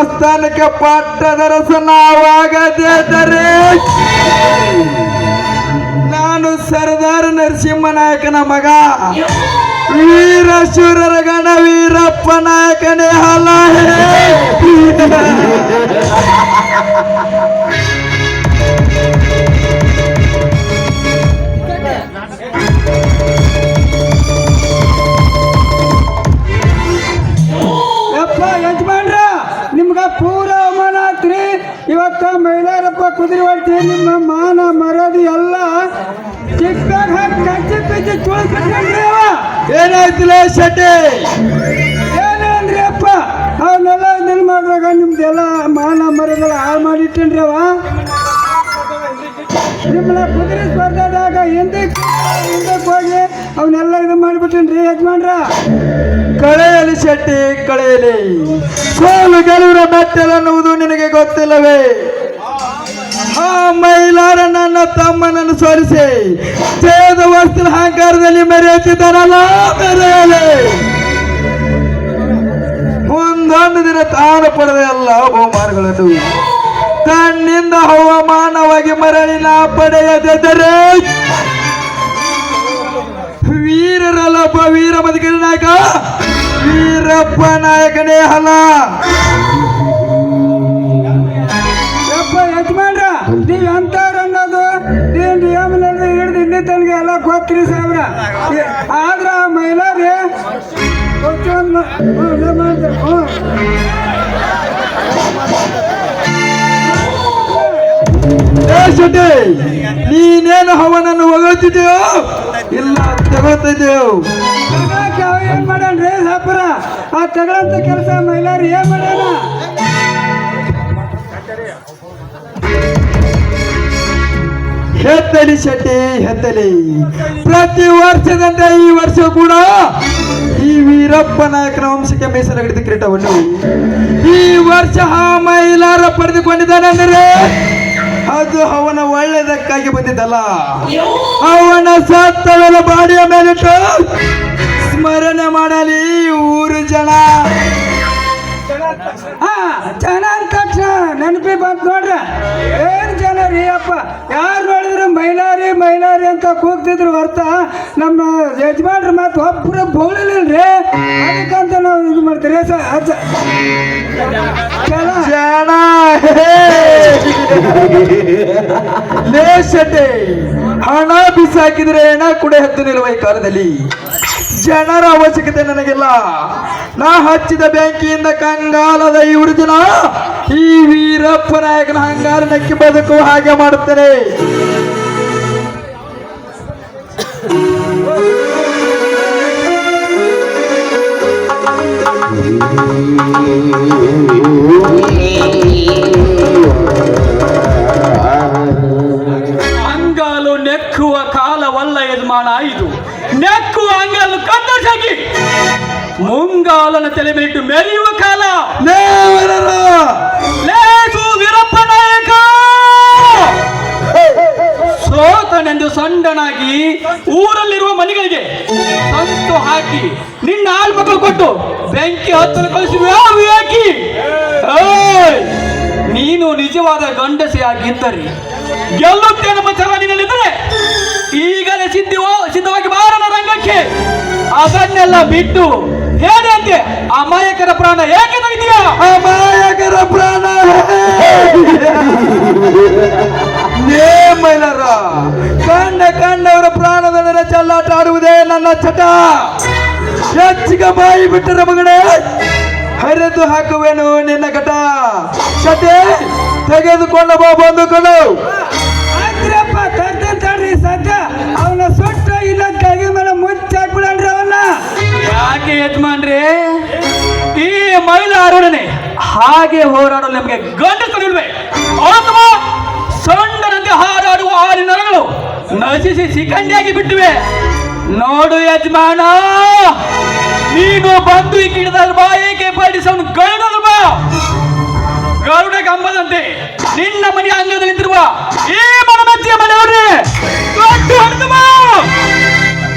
ಆಸ್ಥಾನಕ್ಕೆ ಪಟ್ಟದರಸ ನಾವಾಗದಿದ್ದರೆ ನಾನು ಸರ್ದಾರ್ ನರಸಿಂಹ ನಾಯಕನ ಮಗ. ವೀರಶೂರರ ಗಣ ವೀರಪ್ಪ ನಾಯಕನೇ ಹಲ ಹೊಡ್ತಿ ನಿಮ್ಮ ಮಾನ ಮರದಿ ಎಲ್ಲ ಚಿಕ್ಕಾಗ ಹಾಕಿ ಕಚ್ಚಿ ಪಿಚ್ಚಿ ತುಳಿಸ್ಬಿಟ್ರಿ ಅವ ಏನಾಯ್ತಿಲ್ಲ ಶೆಟ್ಟಿ? ಏನೇನ್ರಿ ಅಪ್ಪ ಅವನ್ನೆಲ್ಲ ಇದನ್ನ ಮಾಡಿದಾಗ ನಿಮ್ದೆಲ್ಲ ಮಾನ ಮರದೆಲ್ಲ ಹಾಳು ಮಾಡಿಟ್ಟೇನ್ರಿ ಅವ ನಿಮ್ಮನ್ನ ಕುದುರೆ ಸ್ಪರ್ಧಾದಾಗ ಹಿಂದಕ್ಕೆ ಹಿಂದಕ್ಕೆ ಹೋಗಿ ಅವನ್ನೆಲ್ಲ ಇದು ಮಾಡಿಬಿಟ್ಟೇನ್ರಿ ಯಜಮಾನ್ರ? ಕಳೆಯಲಿ ಶೆಟ್ಟಿ ಕಳೆಯಲಿ. ಸೋಲು ಗೆಲುವಿನ ಮೆಟ್ಟಲನ್ನುವುದು ನಿನಗೆ ಗೊತ್ತಿಲ್ಲವೇ? ಮೈಲಾರ ನನ್ನ ತಮ್ಮನನ್ನು ಸೋರಿಸಿ ಜಯದ ವಸ್ತು ಅಹಂಕಾರದಲ್ಲಿ ಮೆರೆಯುತ್ತಿದ್ದಾರಲ್ಲ ಮೆರೆಯಲೆ. ಒಂದೊಂದು ದಿನ ತಾನು ಪಡೆದ ಎಲ್ಲ ಬಹುಮಾನಗಳನ್ನು ತನ್ನಿಂದ ಹವಾಮಾನವಾಗಿ ಮರಳಿ ನಾ ಪಡೆಯದಿದ್ದರೆ ವೀರರಲ್ಲಪ್ಪ ವೀರ ಬದುಕಿನ ನಾಯಕ, ವೀರಪ್ಪ ನಾಯಕನೇ ಹಲ ನೀನೇನು ಹವನನ್ನು ಹೊಗಳ್ತಿದ್ಯೋ ಇಲ್ಲ ತಗೋತಿದ್ದೇವು ಏನ್ ಮಾಡ್ಯಾನ್ರಿ ಸಾಪುರ ಆ ತಗೊಳಂತ ಕೆಲಸ ಮಹಿಳೆಯರು ಏನ್ ಮಾಡ್ಯಾನ ಹೆತ್ತಲಿ ಶೆಟ್ಟಿ, ಹೆತ್ತಲಿ. ಪ್ರತಿ ವರ್ಷದಂತೆ ಈ ವರ್ಷ ಕೂಡ ಈ ವೀರಪ್ಪ ನಾಯಕನ ವಂಶಕ್ಕೆ ಮೀಸಲಾಗಿದ್ದ ಕಿರೀಟವನ್ನು ಈ ವರ್ಷ ಆ ಮೈಲಾರ ಪಡೆದುಕೊಂಡಿದ್ದಾನೆಂದರೆ ಅದು ಅವನ ಒಳ್ಳೆಯದಕ್ಕಾಗಿ ಬಂದಿದ್ದಲ್ಲ. ಅವನ ಸತ್ತವನ ಬಾಡಿಯ ಮೇಲಿಟ್ಟು ಸ್ಮರಣೆ ಮಾಡಲಿ ಊರು ಜನ. ಜನ ಅಂದ ತಕ್ಷಣ ನೆನಪಿ ಬಂತು ನೋಡ್ರ. ಏನ್ ಜನ ರೀ ಅಪ್ಪ? ಯಾರು ಮೈಲಾರಿ ಅಂತ ಕೂಗ್ತಿದ್ರು ಹೊರ್ತ ನಮ್ಮ ಯಜಮಾನ್ರ ಮಾತು ಒಬ್ಬರು ಬೋಳಿಲ್ರಿ ಅದಕ್ಕಂತ ನಾವು ಇದು ಮಾಡ್ತೀರಿ. ಸ ಹಣ ಬಿಸಾಕಿದ್ರೆ ಹಣ ಕೂಡ ಹತ್ತು ನಿಲ್ಲುವ ಈ ಕಾಲದಲ್ಲಿ. ಜನರ ಅವಶ್ಯಕತೆ ನನಗಿಲ್ಲ. ನಾ ಹಚ್ಚಿದ ಬ್ಯಾಂಕಿಯಿಂದ ಕಂಗಾಲದ ಇವರು ಜನ ಈ ವೀರಪ್ಪ ನಾಯಕನ ಹಂಗಾರ ನಕ್ಕಿ ಬದುಕುವ ಹಾಗೆ ಮಾಡುತ್ತೇನೆ. ಅಂಗಾಲು ನೆಕ್ಕುವ ಕಾಲವಲ್ಲ ಯಜಮಾನ ಇದು ನೆಕ್ಕುವ ಅಂಗಾಲು ಕತ್ತರಿಸಾಗಿ ಮುಂಗಾಲನ ತಲೆ ಮೇಲಿಟ್ಟು ಮೆರೆಯುವ ಕಾಲ. ಸಂಡನಾಗಿ ಊರಲ್ಲಿರುವ ಮನೆಗಳಿಗೆ ಸಂತು ಹಾಕಿ ನಿನ್ನ ಆಳ್ಮಕ್ಕಳು ಕೊಟ್ಟು ಬೆಂಕಿ ಹತ್ತಲು ಏಯ್! ನೀನು ನಿಜವಾದ ಗಂಡಸೆಯಾಗಿದ್ದರೆ ಗೆಲ್ಲುತ್ತೇನೆಂಬ ಛಲ ನಿನ್ನಲ್ಲಿದ್ದರೆ, ಈಗಲೇ ಸಿದ್ಧಿ ಸಿದ್ಧವಾಗಿ ಬಾರನ ರಂಗಕ್ಕೆ. ಅದನ್ನೆಲ್ಲ ಬಿಟ್ಟು ಹೇಳಂತೆ, ಅಮಾಯಕರ ಪ್ರಾಣ ಏಕೆ ತೆಗಿತೀಯಾ ಅಮಾಯಕರ ಪ್ರಾಣ ನೇಮರ ಕಂಡ ಕಂಡವರ ಪ್ರಾಣದ ಚಲ್ಲಾಟ ಆಡುವುದೇ ನನ್ನ ಚಟ. ಹೆಚ್ಚಿಗೆ ಬಾಯಿ ಬಿಟ್ಟರೆ ಮಗನೇ ಹರಿದು ಹಾಕುವೆನು ನಿನ್ನ ಕಟ. ಚಟೆ ತೆಗೆದುಕೊಂಡು ಬಾ ಬಂದುಕೊಂಡು ಅಂದ್ರಪ್ಪ ತರ್ತೇನೆ ತಡ್ರಿ ಸದ್ಯ ಅವನ ಸುಟ್ಟ ಇಲ್ಲ ಕೈ ಮೇಲೆ ಮುಚ್ಚಾಕ್ಬಿಡಲ್ರಿ ಅವನ್ನ. ಯಾಕೆ ಯಜಮಾನ್ರಿ? ಈ ಮಹಿಳಾರೊಡನೆ ಹಾಗೆ ಹೋರಾಡಲು ನಮಗೆ ಗಂಡಸರಿಲ್ವೇ ಅಥವಾ ಸೊಂಡನಂತೆ ಹಾರಾಡುವ ನರಗಳು ನಶಿಸಿ ಸಿಕಂಡಿಯಾಗಿ ಬಿಟ್ಟಿವೆ. ನೋಡು ಯಜಮಾನ, ನೀನು ಬಂದು ಈ ಗಿಡದ ಬಾಯಿಗೆ ಪಡಿಸವನು ಗರುಡನ ಬಾ. ಗರುಡ ಕಂಬದಂತೆ ನಿನ್ನ ಮನೆಯ ಅಂಗದಲ್ಲಿ ನಿಂತಿರುವ ಈ ಮನಮತ್ತಿಯ ಮನೆಯವರೇ ಬಾ